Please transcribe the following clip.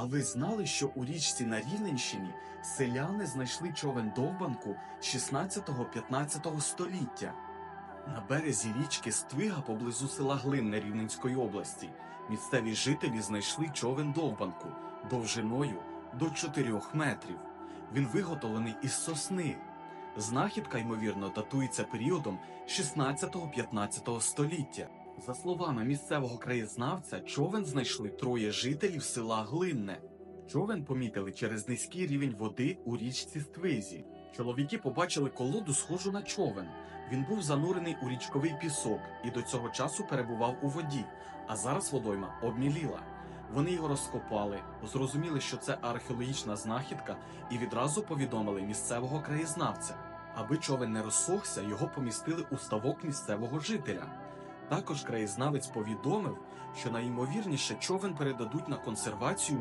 А ви знали, що у річці на Рівненщині селяни знайшли човен довбанку 16-15 століття? На березі річки Ствига поблизу села Глинне Рівненської області місцеві жителі знайшли човен довбанку довжиною до 4 метрів. Він виготовлений із сосни. Знахідка, ймовірно, датується періодом 16-15 століття. За словами місцевого краєзнавця, човен знайшли троє жителів села Глинне. Човен помітили через низький рівень води у річці Ствизі. Чоловіки побачили колоду, схожу на човен. Він був занурений у річковий пісок і до цього часу перебував у воді, а зараз водойма обміліла. Вони його розкопали, зрозуміли, що це археологічна знахідка, і відразу повідомили місцевого краєзнавця. Аби човен не розсохся, його помістили у ставок місцевого жителя. Також краєзнавець повідомив, що найімовірніше човен передадуть на консервацію